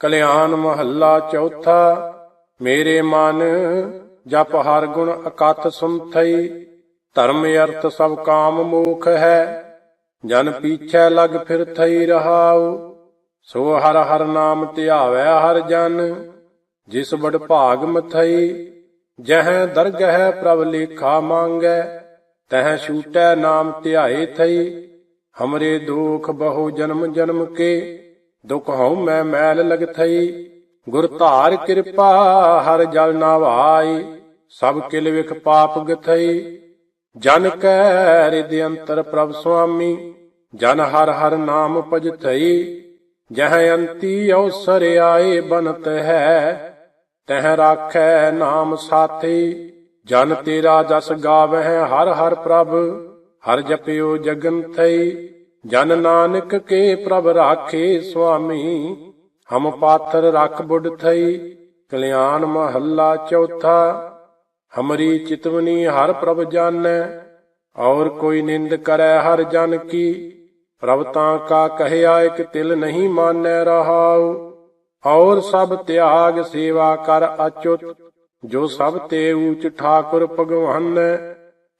ਕਲਿਆਣ ਮਹੱਲਾ ਚੌਥਾ, ਮੇਰੇ ਮਨ ਜਪ ਹਰ ਗੁਣ ਅਕਥ ਸੁਨਥਈ ਧਰਮ ਅਰਥ ਸਭ ਕਾਮ ਮੋਖ ਹੈ, ਜਨ ਪੀਛੈ ਲਗ ਫਿਰ ਥਈ ਰਹਾਉ, ਸੋ ਹਰ ਹਰ ਨਾਮ ਧਿਆਵੈ ਹਰ ਜਨ, ਜਿਸ ਬੜ ਭਾਗ ਮਥਈ, ਜਹ ਦਰਗਹਿ ਪ੍ਰਭ ਲੇਖਾ ਮੰਗੈ, ਤਹ ਛੂਟੈ ਨਾਮ ਧਿਆਏ ਥਈ, ਹਮਰੇ ਦੁਖ ਬਹੁ ਜਨਮ ਜਨਮ ਕੇ ਦੁਖ ਹਉ ਮੈਂ ਮੈਲ ਲਗ ਥਈ। ਗੁਰ ਧਾਰ ਕਿਰਪਾ ਹਰ ਜਲ ਨਾਵਾਈ ਸਭ ਕਿਲ ਵਿਖ ਪਾਪ ਗਥਈ। ਜਨ ਕੈ ਰਿਦ ਅੰਤਰ ਪ੍ਰਭ ਸੁਆਮੀ। ਜਨ ਹਰ ਹਰ ਨਾਮ ਭਜਥਈ ਜਹ ਅੰਤੀ ਅਵਸਰ ਆਏ ਬਨਤ ਹੈ। ਤਹ ਰਾਖੈ ਨਾਮ ਸਾਥੀ। ਜਨ ਤੇਰਾ ਜਸ ਗਾਵਹਿ ਹਰ ਹਰ ਪ੍ਰਭ। ਹਰ ਜਪਿਓ ਜਗਨ ਥਈ। ਜਨ ਨਾਨਕ ਕੇ ਪ੍ਰਭ ਰਾਖੇ ਸੁਆਮੀ, ਹਮ ਪਾਥਰ ਰਖ ਬੁੱਢ ਥਈ, ਕਲਿਆਣ ਮਹੱਲਾ ਚੌਥਾ। ਹਮਰੀ ਚਿਤਵਨੀ ਹਰ ਪ੍ਰਭ ਜਾਣੈ, ਔਰ ਕੋਈ ਨਿੰਦ ਕਰੈ ਹਰ ਜਨ ਕੀ। ਪ੍ਰਭ ਤਾਂ ਕਾ ਕਹਿਆ ਇਕ ਤਿਲ ਨਹੀਂ ਮਾਨੈ ਰਹਾਉ, ਔਰ ਸਭ ਤਿਆਗ ਸੇਵਾ ਕਰ ਅਚੁਤ। ਜੋ ਸਭ ਤੇ ਊਚ ਠਾਕੁਰ ਭਗਵਾਨ,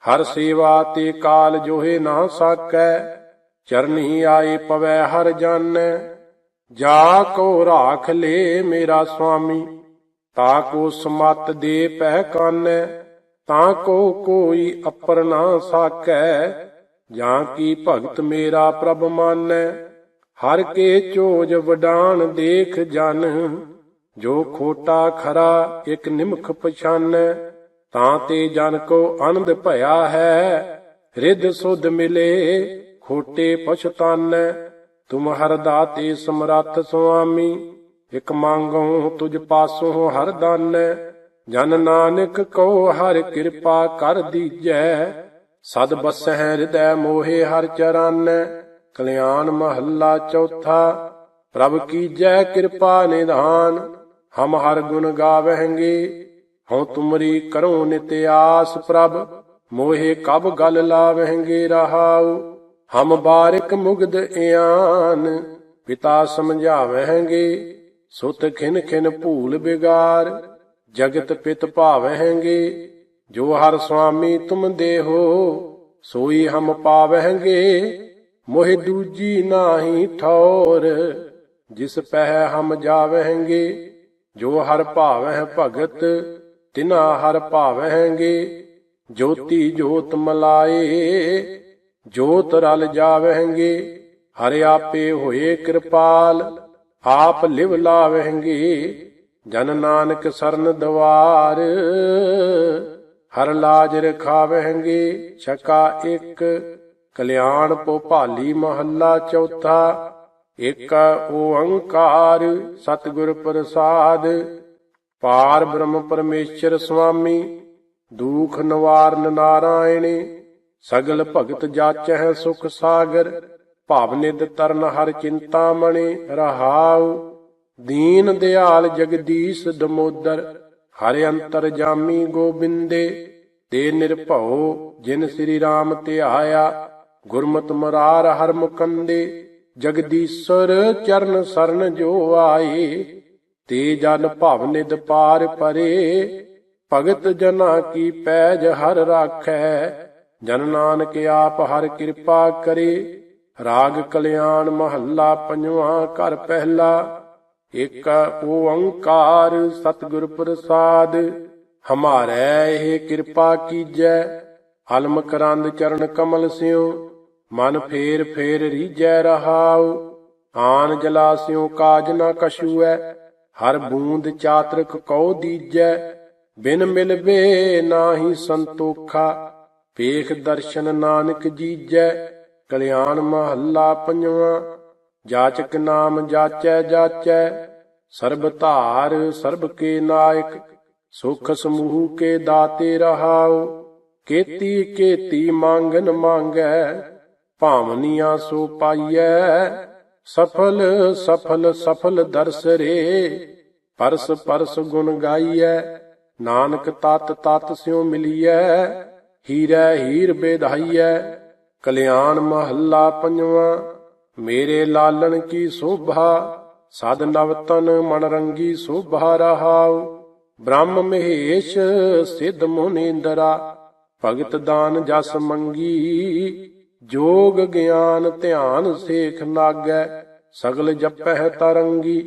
ਹਰ ਸੇਵਾ ਤੇ ਕਾਲ ਜੋਹੇ ਨਾ ਸਾਕੈ। ਚਰਨੀ ਆਏ ਪਵੈ ਹਰ ਜਨ। ਜਾ ਕੋ ਰਾਖ ਲੇ ਮੇਰਾ ਸੁਆਮੀ ਤਾ ਕੋ ਸਮਤ ਦੇ ਪਹਿ ਕਾਨੈ। ਤਾਂ ਕੋ ਕੋਈ ਅਪਰ ਨਾ ਸਾਕੈ ਜਾਂ ਕੀ ਭਗਤ ਮੇਰਾ ਪ੍ਰਭ ਮਾਨੈ। ਹਰ ਕੇ ਚੋਜ ਵਡਾਨ ਦੇਖ ਜਨ, ਜੋ ਖੋਟਾ ਖਰਾ ਇੱਕ ਨਿਮਖ ਪਛਾਨੈ। ਤਾਂ ਤੇ ਜਨ ਕੋ ਆਨੰਦ ਭਇਆ ਹੈ, ਰਿੱਧ ਸੁਧ ਮਿਲੇ। ਖੋਟੇ ਪਛਤਾਨੈ ਤੁਮ ਹਰ ਦਾਤੇ ਸਮਰੱਥ ਸੁਆਮੀ। ਇਕ ਮੰਗਉ ਤੁਝ ਪਾਸੋਂ ਹਰ ਦਾਨੈ, ਜਨ ਨਾਨਕ ਕੋ ਹਰ ਕਿਰਪਾ ਕਰ ਦੀਜੈ। ਸਦ ਬਸਹਿ ਹਿਰਦੈ ਮੋਹੇ ਹਰ ਚਰਨੈ, ਕਲਿਆਣ ਮਹੱਲਾ ਚੌਥਾ। ਪ੍ਰਭ ਕੀ ਜੈ ਕਿਰਪਾ ਨਿਧਾਨ, ਹਮ ਹਰ ਗੁਣ ਗਾਵਹਿੰਗੇ। ਹਉ ਤੁਮਰੀ ਕਰੋ ਨਿਤ ਆਸ ਪ੍ਰਭ, ਮੋਹੇ ਕਬ ਗਲ ਲਾਵਹਿੰਗੇ ਰਹਾਉ। ਹਮ ਬਾਰਿਕ ਮੁਗਦ ਇਆਨ, ਪਿਤਾ ਸਮਝਾਵਹਿੰਗੇ, ਸੁਤ ਖਿਨ ਖਿਨ ਭੂਲ ਬਿਗਾਰ, ਜਗਤ ਪਿਤ ਭਾਵਹਿੰਗੇ, ਜੋ ਹਰ ਸੁਆਮੀ ਤੁਮ ਦੇਹੋ, ਸੋਈ ਹਮ ਪਾਵਹਿੰਗੇ, ਮੋਹਿ ਦੂਜੀ ਨਾਹੀ ਠੌਰ, ਜਿਸ ਪਹਿ ਹਮ ਜਾਵਹਿੰਗੇ, ਜੋ ਹਰ ਭਾਵਹਿ ਭਗਤ, ਤਿਨਾ ਹਰ ਭਾਵਹਿੰਗੇ, ਜੋਤੀ ਜੋਤ ਮਲਾਏ ਜੋਤ ਰਲ ਜਾਵਹਿੰਗੇ, ਹਰਿ ਆਪੇ ਹੋਏ ਕਿਰਪਾਲ, ਆਪ ਲਿਵ ਲਾਵਹਿੰਗੇ, ਜਨ ਨਾਨਕ ਸਰਨ ਦਵਾਰ। ਹਰ ਲਾਜ ਰਖਾਵਹਿੰਗੇ ਛਕਾ ਇੱਕ, ਕਲਿਆਣ ਪੋ ਭਾਲੀ ਮਹੱਲਾ ਚੌਥਾ। ਏਕ ਓੰਕਾਰ ਸਤਿਗੁਰ ਪ੍ਰਸਾਦ, ਪਾਰ ਬ੍ਰਹਮ ਪਰਮੇਸ਼ਰ ਸੁਆਮੀ ਦੂਖ ਨਿਵਾਰਨ ਨਾਰਾਇਣੇ। ਸਗਲ ਭਗਤ ਜਾਚਹਿ ਸੁਖ ਸਾਗਰ ਭਾਵ ਨਿਦ ਤਰਨ ਹਰ ਚਿੰਤਾ ਮਣੇ, ਰਹਾਉ। ਦੀਨ ਦਿਆਲ ਜਗਦੀਸ਼ ਦਮੋਦਰ, ਹਰਿ ਅੰਤਰ ਜਾਮੀ ਗੋਬਿੰਦੇ। ਤੇ ਨਿਰਭਉ ਜਿਨ ਸ੍ਰੀ ਰਾਮ ਧਿਆਇਆ, ਗੁਰਮਤਿ ਮਰਾਰ ਹਰ ਮੁਕੰਦੇ। ਜਗਦੀਸ਼ਰ ਚਰਨ ਸਰਨ ਜੋ ਆਏ, ਤੇ ਜਨ ਭਵ ਨਿਦ ਪਾਰ ਪਰੇ। ਭਗਤ ਜਨਾ ਕੀ ਪੈਜ ਹਰ ਰਾਖੈ ਜਨ ਨਾਨਕ ਆਪ ਹਰ ਕਿਰਪਾ ਕਰੇ, ਰਾਗ ਕਲਿਆਣ ਮਹੱਲਾ ਪੰਜਵਾਂ ਘਰ ਪਹਿਲਾ ਇਕ ਓੰਕਾਰ ਸਤਿਗੁਰ ਪ੍ਰਸਾਦ, ਹਮਾਰੈ ਇਹ ਕਿਰਪਾ ਕੀਜੈ, ਹਲਮ ਕਰੰਦ ਚਰਨ ਕਮਲ ਸਿਉ, ਮਨ ਫੇਰ ਫੇਰ ਰੀਜੈ ਰਹਾਉ, ਆਨ ਜਲਾਸਿਉ ਕਾਜ ਨ ਕਛੂਐ, ਹਰ ਬੂੰਦ ਚਾਤਰਕ ਕਉ ਦੀਜੈ, ਬਿਨ ਮਿਲਵੇ ਨਾਹੀ ਸੰਤੋਖਾ ਵੇਖ ਦਰਸ਼ਨ ਨਾਨਕ ਜੀਜੈ, ਕਲਿਆਣ ਮਹੱਲਾ ਪੰਜਵਾਂ, ਜਾਚਕ ਨਾਮ ਜਾਚੈ ਜਾਚੈ, ਸਰਬ ਧਾਰ, ਸਰਬ ਕੇ ਨਾਇਕ, ਸੁਖ ਸਮੂਹ ਕੇ ਦਾਤੇ ਰਹਾਉ, ਕੇਤੀ ਕੀਤੀ ਮੰਗਨ ਮੰਗੈ, ਭਾਵਨੀਆਂ ਸੋ ਪਾਈਐ, ਸਫਲ ਸਫਲ ਸਫਲ ਦਰਸ ਰੇ, ਪਰਸ ਪਰਸ ਗੁਣ ਗਾਈਐ, ਨਾਨਕ ਤਤ ਤਤ ਸਿਉ ਮਿਲੀਐ ਹੀਰੈ ਹੀਰ ਬੇਧਾਈਐ, ਕਲਿਆਣ ਮਹੱਲਾ ਪੰਜਵਾਂ, ਮੇਰੇ ਲਾਲਣ ਕੀ ਸੋਭਾ, ਸਦ ਨਵਤਨ ਮਨ ਰੰਗੀ ਸੋਭਾ ਰਹਾਉ, ਬ੍ਰਹਮ ਮਹੇਸ਼ ਸਿਧ ਮੁਨਿੰਦਰਾ ਭਗਤ ਦਾਨ ਜਸ ਮੰਗੀ, ਜੋਗ ਗਿਆਨ ਧਿਆਨ ਸੇਖ ਨਾਗੈ, ਸਗਲ ਜਪਹਿ ਤਰੰਗੀ,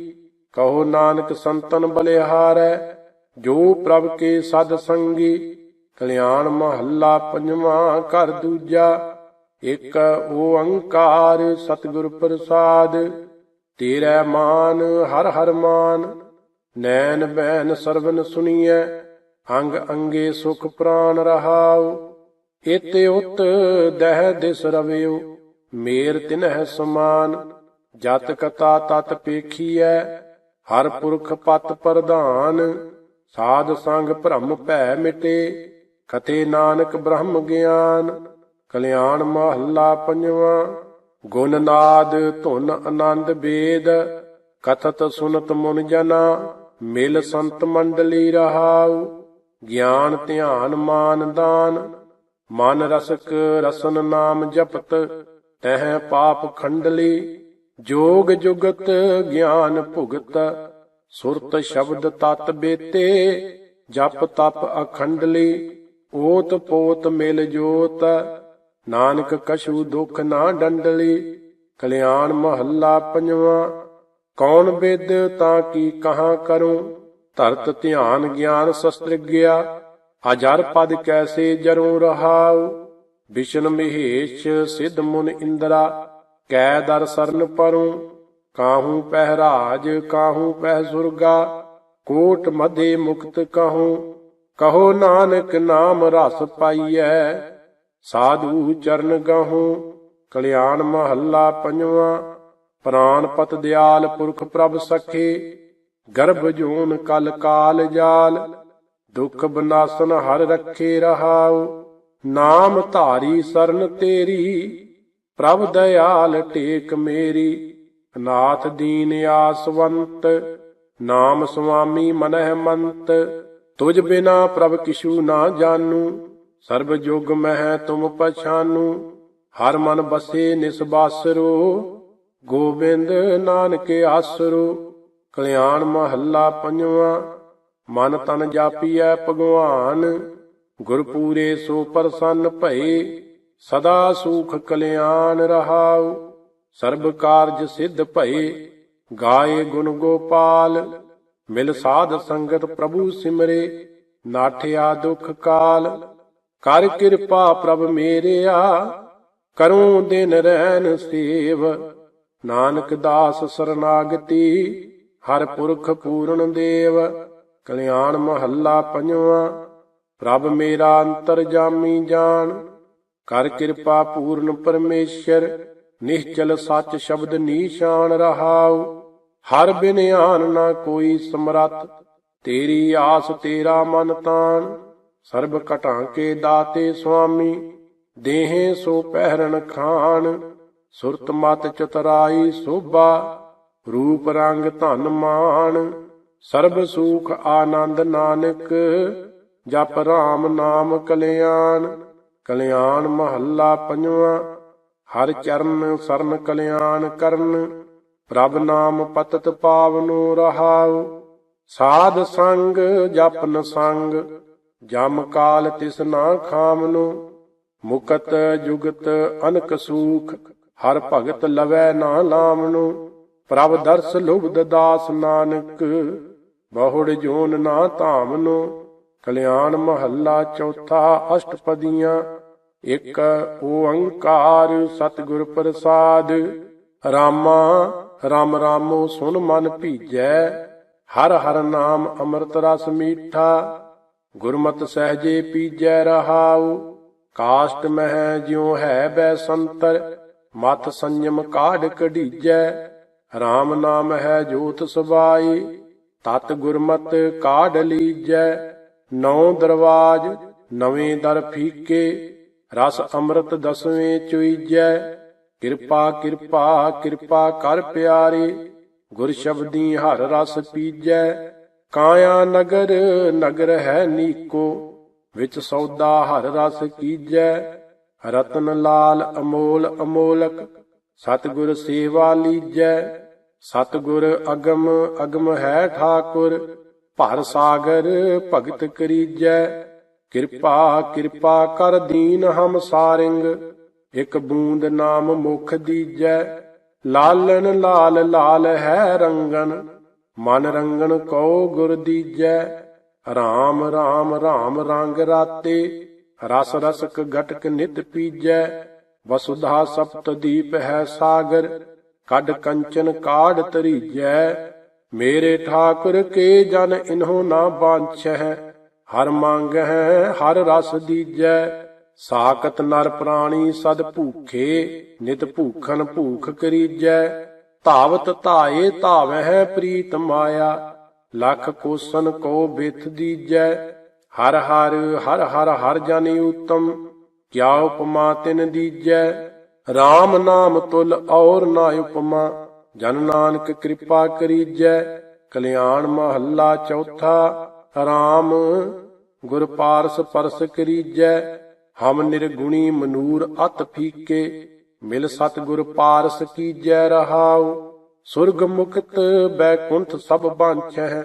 ਕਹੋ ਨਾਨਕ ਸੰਤਨ ਬਲਿਹਾਰੈ, ਜੋ ਪ੍ਰਭ ਕੇ ਸਦ ਸੰਗੀ ਕਲਿਆਣ ਮਹੱਲਾ ਪੰਜਵਾਂ, ਘਰ ਦੂਜਾ, ਇੱਕ ਓੰਕਾਰ ਸਤਿਗੁਰ ਪ੍ਰਸਾਦ। ਤੇਰਾ ਮਾਨ ਹਰ ਹਰ ਮਾਨ, ਨੈਣ ਬੈਨ ਸਰਵਨ ਸੁਣੀਐ ਅੰਗ ਅੰਗੇ ਸੁਖ ਪ੍ਰਾਨ ਰਹਾਉ। ਇਤੇ ਉਤ ਦਹਿ ਦਿਸ ਰਵਿਓ ਮੇਰ ਤਿਨਹਿ ਸਮਾਨ। ਜਤ ਕਤਾ ਤਤ ਪੇਖੀਐ, ਹਰ ਪੁਰਖ ਪਤ ਪ੍ਰਧਾਨ। ਸਾਧ ਸੰਗ ਭ੍ਰਮ ਭੈ ਮਿਟੇ ਕਥੇ ਨਾਨਕ ਬ੍ਰਹਮ ਗਿਆਨ, ਕਲਿਆਣ ਮਹੱਲਾ ਪੰਜਵਾਂ, ਗੁਣ ਨਾਦ ਧੁਨ ਆਨੰਦ ਵੇਦ ਕਥਤ ਸੁਨਤ ਮੁਨ ਜਨਾ, ਮਿਲ ਸੰਤ ਮੰਡਲੀ ਰਹਾਉ, ਗਿਆਨ ਧਿਆਨ ਮਾਨ ਦਾਨ, ਮਨ ਰਸਕ ਰਸਨ ਨਾਮ ਜਪਤ, ਤਹਿ ਪਾਪ ਖੰਡਲੀ, ਜੋਗ ਜੁਗਤ ਗਿਆਨ ਭੁਗਤ, ਸੁਰਤ ਸ਼ਬਦ ਤਤ ਬੇਤੇ, ਜਪ ਤਪ ਅਖੰਡਲੀ ਓਤ ਪੋਤ ਮਿਲ ਜੋਤ, ਨਾਨਕ ਕਛੂ ਦੁਖ ਨਾ ਡੰਡਲੀ, ਕਲਿਆਣ ਮਹੱਲਾ ਪੰਜਵਾਂ। ਕੌਣ ਬਿਦ ਤਾਂ ਕੀ ਕਹਾਂ ਕਰੂੰ? ਧਰਤ ਧਿਆਨ ਗਿਆਨ ਸ਼ਸਤਰ ਗਿਆ ਅਜਰ ਪਦ ਕੈਸੇ ਜਰੂੰ ਰਹਾਉ? ਵਿਸ਼ਨ ਮਹੇਸ਼ ਸਿਧ ਮੁਨ ਇੰਦਰਾ, ਕੈ ਦਰ ਸਰਨ ਪਰੂੰ? ਕਾਹੂ ਪਹਿਰਾਜ, ਕਾਹੂ ਪਹਿ ਸੁਰਗਾ? ਕੋਟ ਮਧੇ ਮੁਕਤ ਕਹੂੰ? ਕਹੋ ਨਾਨਕ ਨਾਮ ਰਸ ਪਾਈਐ, ਸਾਧੂ ਚਰਨ ਗਹੂੰ, ਕਲਿਆਣ ਮਹੱਲਾ ਪੰਜਵਾਂ ਪ੍ਰਾਨ ਪਤ ਦਿਆਲ ਪੁਰਖ ਪ੍ਰਭ ਸਖੇ, ਗਰਭ ਜੂਨ ਕਲ ਕਾਲ ਜਾਲ, ਦੁਖ ਬਨਾਸਨ ਹਰ ਰੱਖੇ ਰਹਾਉ, ਨਾਮ ਧਾਰੀ ਸਰਨ ਤੇਰੀ, ਪ੍ਰਭ ਦਇਆਲ ਟੇਕ ਮੇਰੀ, ਅਨਾਥ ਦੀਨ ਆਸਵੰਤ, ਨਾਮ ਸੁਆਮੀ ਮਨਹਿ ਮੰਤ ਤੁਝ ਬਿਨਾ ਪ੍ਰਭ ਕਿਛੂ ਨਾ ਜਾਣੂ, ਸਰਬ ਜੁਗ ਮਹਿ ਤੁਮ ਪਛਾਨੂ, ਹਰ ਮਨ ਬਸੇ ਨਿਸਬਾਸਰੋ ਗੋਬਿੰਦ ਨਾਨਕ ਆਸਰੋ, ਕਲਿਆਣ ਮਹੱਲਾ ਪੰਜਵਾਂ, ਮਨ ਤਨ ਜਾਪੀਐ ਭਗਵਾਨ, ਗੁਰਪੂਰੇ ਸੋ ਪ੍ਰਸੰਨ ਭਏ, ਸਦਾ ਸੁਖ ਕਲਿਆਣ ਰਹਾਉ, ਸਰਬ ਕਾਰਜ ਸਿੱਧ ਭਏ, ਗਾਏ ਗੁਣ ਗੋਪਾਲ ਮਿਲ ਸਾਧ ਸੰਗਤ ਪ੍ਰਭੂ ਸਿਮਰੇ, ਨਾਠਿਆ ਦੁਖ ਕਾਲ, ਕਰ ਕਿਰਪਾ ਪ੍ਰਭ ਮੇਰਿਆ, ਕਰੂੰ ਦਿਨ ਰਹਿਨ ਸੇਵ। ਨਾਨਕ ਦਾਸ ਸਰਨਾਗਤੀ, ਹਰ ਪੁਰਖ ਪੂਰਨ ਦੇਵ। ਕਲਿਆਣ ਮਹੱਲਾ ਪੰਜਵਾਂ, ਪ੍ਰਭ ਮੇਰਾ ਅੰਤਰ ਜਾਮੀ ਜਾਣ। ਕਰ ਕਿਰਪਾ ਪੂਰਨ ਪਰਮੇਸ਼ਰ ਨਿਹਚਲ ਸੱਚ ਸ਼ਬਦ ਨੀਸ਼ਾਨ ਰਹਾਉ। ਹਰ ਬਿਨ ਆਨ ਨਾ ਕੋਈ ਸਮਰੱਥ, ਤੇਰੀ ਆਸ ਤੇਰਾ ਮਨ ਤਾਨ ਸਰਬ ਘਟਾਂ ਕੇ ਦਾਤੇ ਸੁਆਮੀ, ਦੇਹੇ ਸੋ ਪਹਿਰਨ ਖਾਨ ਸੁਰਤ ਮਤ ਚਤਰਾਈ ਸੋਭਾ, ਰੂਪ ਰੰਗ ਧਨ ਮਾਨ ਸਰਬ ਸੁਖ ਆਨੰਦ ਨਾਨਕ, ਜਪ ਰਾਮ ਨਾਮ ਕਲਿਆਣ। ਕਲਿਆਣ ਮਹੱਲਾ ਪੰਜਵਾਂ, ਹਰ ਚਰਨ ਸਰਨ ਕਲਿਆਣ ਕਰਨ। ਪ੍ਰਭ ਨਾਮ ਪਤਤ ਪਾਵਨੋ ਰਹਾਉ, ਸਾਧ ਸੰਗ ਜਪਨ ਸੰਗ, ਜਮ ਕਾਲ ਤਿਸ ਨਾ ਖਾਮਨੋ, ਮੁਕਤ ਜੁਗਤ ਅਨਕ ਸੂਖ, ਹਰ ਭਗਤ ਲਵੈ ਨਾ ਲਾਮਨੋ, ਪ੍ਰਭ ਦਰਸ ਲੁਬਦ ਦਾਸ ਨਾਨਕ, ਬਹੁੜ ਜੋਨ ਨਾ ਧਾਮਨੋ, ਕਲਿਆਣ ਮਹੱਲਾ ਚੌਥਾ ਅਸ਼ਟਪਦੀਆਂ, ਇੱਕ ਓੰਕਾਰ ਸਤਿਗੁਰ ਪ੍ਰਸਾਦ, ਰਾਮਾ ਰਾਮ ਰਾਮੋ ਸੁਨ ਮਨ ਭੀਜੈ, ਹਰ ਹਰ ਨਾਮ ਅੰਮ੍ਰਿਤ ਰਸ ਮੀਠਾ। ਗੁਰਮਤਿ ਸਹਜੇ ਪੀਜੈ ਰਹਾਉ, ਕਾਸ਼ਟ ਮਹਿ ਜਿਉ ਹੈ ਬੈ ਸੰਤਰ ਮਤ ਸੰਜਮ ਕਾਢ ਕਢੀਜੈ। RAM ਨਾਮ ਹੈ ਜੋਤ ਸਬਾਈ ਤਤ ਗੁਰਮਤ ਕਾਢ ਲੀਜੈ। ਨੌ ਦਰਵਾਜ, ਨਵੇਂ ਦਰ ਫੀਕੇ, ਰਸ ਅੰਮ੍ਰਿਤ ਦਸਵੇਂ ਚੁਈਜੈ। ਕਿਰਪਾ ਕਿਰਪਾ ਕਿਰਪਾ ਕਰ ਪਿਆਰੇ, ਗੁਰ ਸ਼ਬਦੀ ਹਰ ਰਸ ਪੀਜੈ, ਕਾਇਆ ਨਗਰ ਨਗਰ ਹੈ ਨੀਕੋ, ਵਿੱਚ ਸੌਦਾ ਹਰ ਰਸ ਕੀਜੈ, ਰਤਨ ਲਾਲ ਅਮੋਲ ਅਮੋਲਕ, ਸਤਿਗੁਰ ਸੇਵਾ ਲੀਜੈ, ਸਤਿਗੁਰ ਅਗਮ ਅਗਮ ਹੈ ਠਾਕੁਰ, ਭਰ ਸਾਗਰ ਭਗਤ ਕਰੀਜੈ, ਕਿਰਪਾ ਕਿਰਪਾ ਕਰ ਦੀਨ ਹਮ ਸਾਰਿੰਗ ਇਕ ਬੂੰਦ ਨਾਮ ਮੁਖ ਦੀਜੈ, ਲਾਲਨ ਲਾਲ ਲਾਲ ਹੈ ਰੰਗਨ, ਮਨ ਰੰਗਣ ਕਉ ਗੁਰ ਦੀਜੈ, ਰਾਮ ਰਾਮ ਰਾਮ ਰੰਗ ਰਾਤੇ, ਰਸ ਰਸਕ ਘਟਕ ਨਿਤ ਪੀਜੈ, ਵਸੁਧਾ ਸਪਤ ਦੀਪ ਹੈ ਸਾਗਰ, ਕੱਢ ਕੰਚਨ ਕਾੜ ਤਰੀਜੈ, ਮੇਰੇ ਠਾਕੁਰ ਕੇ ਜਨ ਇਨਹੁ ਨਾ ਬਾਂਛੈ ਹਰ ਮੰਗ ਹੈ ਹਰ ਰਸ ਦੀਜੈ ਸਾਕਤ ਨਰ ਪ੍ਰਾਣੀ ਸਦ ਭੂਖੇ, ਨਿਤ ਭੂਖਨ ਭੂਖ ਕਰੀਜੈ, ਧਾਵਤ ਧਾਏ ਧਾਵਹਿ ਪ੍ਰੀਤ ਮਾਇਆ, ਲਖ ਕੋਸਨ ਕੋ ਬਿਥ ਦੀਜੈ, ਹਰ ਹਰ ਹਰ ਹਰ ਹਰ ਜਨ ਉਤਮ, ਕਿਆ ਉਪਮਾ ਤਿਨ ਦੀਜੈ RAM ਨਾਮ ਤੁਲ ਔਰ ਨਾ ਉਪਮਾ, ਜਨ ਨਾਨਕ ਕਿਰਪਾ ਕਰੀਜੈ, ਕਲਿਆਣ ਮਹੱਲਾ ਚੌਥਾ RAM ਗੁਰ ਪਾਰਸ ਪਰਸ ਕਰੀਜੈ ਹਮ ਨਿਰਗੁਣੀ ਮਨੂਰ ਅਤ ਫੀਕੇ, ਮਿਲ ਸਤ ਗੁਰ ਪਾਰਸ ਕੀਜੈ ਰਹਾਉ, ਸੁਰਗ ਮੁਕਤ ਬੈਕੁੰਠ ਸਭ ਬਾਂਛੈ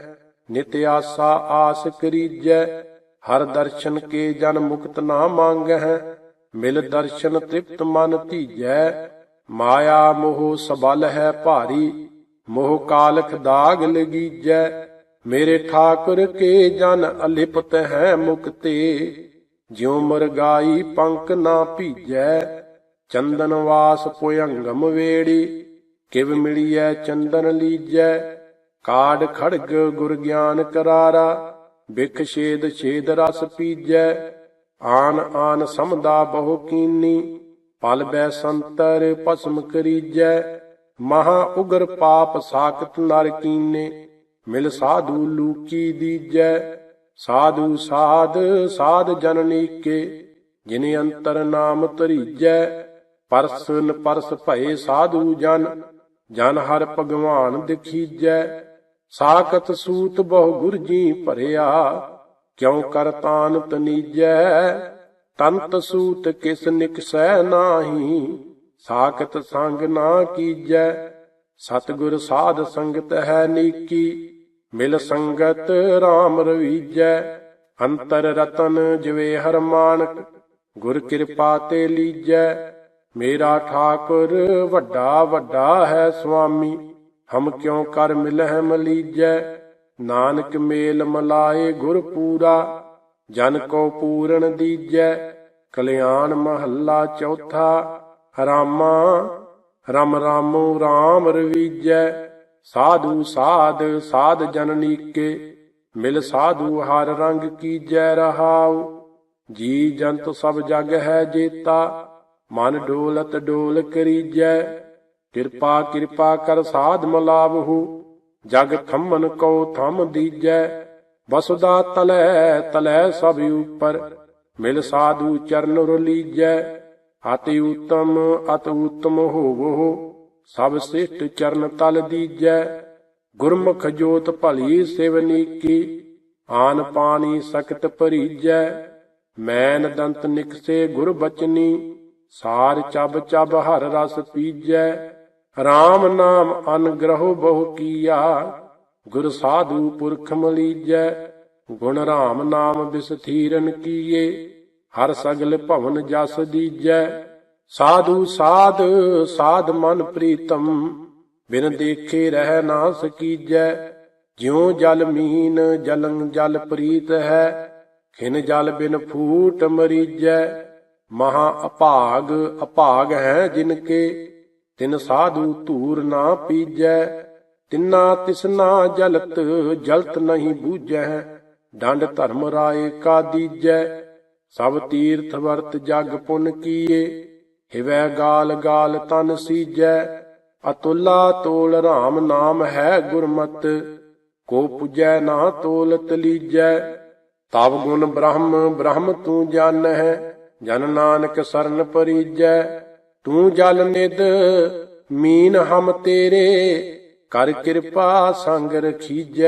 ਨਿਤ ਆਸਾ ਆਸ ਕਰੀਜੈ, ਹਰ ਦਰਸ਼ਨ ਕੇ ਜਨ ਮੁਕਤ ਨਾ ਮੰਗਹਿ, ਮਿਲ ਦਰਸ਼ਨ ਤ੍ਰਿਪਤ ਮਨ ਧੀਜੈ, ਮਾਇਆ ਮੋਹ ਸਬਲ ਹੈ ਭਾਰੀ, ਮੋਹ ਕਾਲਖ ਦਾਗ ਲਗੀਜੈ, ਮੇਰੇ ਠਾਕੁਰ ਕੇ ਜਨ ਅਲਿਪਤ ਹੈ ਮੁਕਤੇ। ਜਿਉ ਮਰਗਾਈ ਪੰਕ ਨਾ ਭੀਜੈ, ਚੰਦਨ ਵਾਸ ਪੁਯੰਗਮ ਵੇੜੀ, ਕਿਵ ਮਿਲੀਐ ਚੰਦਨ ਲੀਜੈ। ਕਾੜ ਖੜਗ ਗੁਰ ਗਿਆਨ ਕਰਾਰਾ, ਬਿਖ ਛੇਦ ਛੇਦ ਰਸ ਪੀਜੈ। ਆਨ ਆਨ ਸਮਦਾ ਬਹੁ ਕੀਨੀ, ਪਲ ਬੈ ਸੰਤਰ ਭਸਮ ਕਰੀਜੈ। ਮਹਾ ਉਗਰ ਪਾਪ ਸਾਖਤ ਨਰ ਕੀਨੇ, ਮਿਲ ਸਾਧੂ ਲੂਕੀ ਦੀਜੈ। ਸਾਧੂ ਸਾਧ ਸਾਧ ਜਨਨੀ ਕੇ ਜਿਨੇ ਅੰਤਰ ਨਾਮ ਧਰੀਜੈ ਪਰਸਨ ਪਰਸ ਭਏ ਸਾਧੂ ਜਨ ਜਨ ਹਰ ਭਗਵਾਨ ਦਿਖੀਜੈ। ਸਾਖਤ ਸੂਤ ਬਹੁ ਗੁਰ ਜੀ ਭਰਿਆ, ਕਿਉ ਕਰ ਤਾਨ ਤਨੀਜੈ ਤੰਤ ਸੂਤ ਕਿਸ ਨਿਕਸੈ ਨਾਹੀ, ਸਾਖਤ ਸੰਗ ਨਾ ਕੀਜੈ। ਸਤਿਗੁਰ ਸਾਧ ਸੰਗਤ ਹੈ ਨੀਕੀ ਮਿਲ ਸੰਗਤ RAM ਰਵੀਜੈ, ਅੰਤਰ ਰਤਨ ਜਿਵੇ ਹਰ ਮਾਨਕ ਗੁਰ ਕਿਰਪਾ ਤੇ ਲੀਜੈ। ਮੇਰਾ ਠਾਕੁਰ ਵੱਡਾ ਵੱਡਾ ਹੈ ਸੁਆਮੀ, ਹਮ ਕਿਉ ਕਰ ਮਿਲਹਿ ਮਲੀਜੈ। ਨਾਨਕ ਮੇਲ ਮਲਾਏ ਗੁਰ ਪੂਰਾ, ਜਨ ਕੋ ਪੂਰਨ ਦੀਜੈ। ਕਲਿਆਣ ਮਹੱਲਾ ਚੌਥਾ, ਰਾਮਾ, ਰਮ ਰਾਮੋ RAM ਰਵੀਜੈ। ਸਾਧੂ ਸਾਧ ਸਾਧ ਜਨਨੀਕੇ ਮਿਲ ਸਾਧੂ ਹਰ ਰੰਗ ਕੀਜੈ ਰਹਾਉ। ਜੀ ਜੰਤ ਸਭ ਜਗ ਹੈ ਜੇਤਾ, ਮਨ ਡੋਲਤ ਡੋਲ ਕਰੀਜੈ। ਕਿਰਪਾ ਕਿਰਪਾ ਕਰ ਸਾਧ ਮਲਾਵਹੂ, ਜਗ ਥੰਮਨ ਕੋ ਥੰਮ ਦੀਜੈ। ਵਸੁਦਾ ਤਲੈ ਤਲੈ ਸਭ ਉਪਰ, ਮਿਲ ਸਾਧੂ ਚਰਨ ਰਲੀਜੈ। ਅਤਿ ਉਤਮ, ਅਤ ਉਤਮ ਹੋਵੋ। ਸਭ ਸਿਸ਼ਟ ਚਰਨ ਤਲ ਦੀਜੈ, ਗੁਰਮੁਖ ਜੋਤ ਭਲੀ ਸਿਵਨੀ ਕੀ ਆਨ ਪਾਣੀ ਸਖਤ ਭਰੀਜੈ, ਮੈਨ ਦੰਤ ਨਿਕਸੇ ਗੁਰ ਬਚਨੀ, ਸਾਰ ਚਬ ਚਬ ਹਰ ਰਸ ਪੀਜੈ RAM ਨਾਮ ਅਨਗ੍ਰਹ ਬਹੁ ਕੀਆ, ਗੁਰ ਸਾਧੂ ਪੁਰਖ ਮਲੀਜੈ, ਗੁਣ RAM ਨਾਮ ਬਿਸਥੀਰਨ ਕੀਏ, ਹਰ ਸਗਲ ਭਵਨ ਜਸ ਦੀਜੈ ਸਾਧੂ ਸਾਧ ਸਾਧ ਮਨ ਪ੍ਰੀਤਮ, ਬਿਨ ਦੇਖੇ ਰਹਿ ਨਾ ਸਕੀਜੈ ਜਿਉ ਜਲ ਮੀਨ, ਜਲੰ ਜਲ ਪ੍ਰੀਤ ਹੈ, ਖਿਨ ਜਲ ਬਿਨ ਫੂਟ ਮਰੀਜੈ, ਮਹਾ ਅਭਾਗ ਅਭਾਗ ਹੈ ਜਿਨ ਕੇ ਤਿਨ ਸਾਧੂ ਧੂਰ ਨਾ ਪੀਜੈ, ਤਿਨਾ ਤਿਸਨਾ ਜਲਤ ਜਲਤ ਨਹੀਂ ਬੂਝੈ, ਡੰਡ ਧਰਮ ਰਾਏ ਕਾ ਦੀਜੈ, ਸਭ ਤੀਰਥ ਵਰਤ ਜਗ ਪੁਨ ਕੀਏ ਹਿਵੈ ਗਾਲ ਗਾਲ ਤਨ ਸੀਜੈ, ਅਤੁਲਾ ਤੋਲ ਰਾਮ ਨਾਮ ਹੈ ਗੁਰਮਤ, ਕੋ ਪੁਜੈ ਨਾ ਤੋਲ ਤਲੀਜੈ। ਤਬ ਗੁਣ ਬ੍ਰਹਮ ਬ੍ਰਹਮ ਤੂੰ ਜਾਣ ਹੈ ਜਨ ਨਾਨਕ ਸਰਨ ਪਰੀਜੈ। ਤੂੰ ਜਲ ਨਿਦ ਮੀਨ ਹਮ ਤੇਰੇ, ਕਰ ਕਿਰਪਾ ਸੰਗ ਰਖੀਜੈ।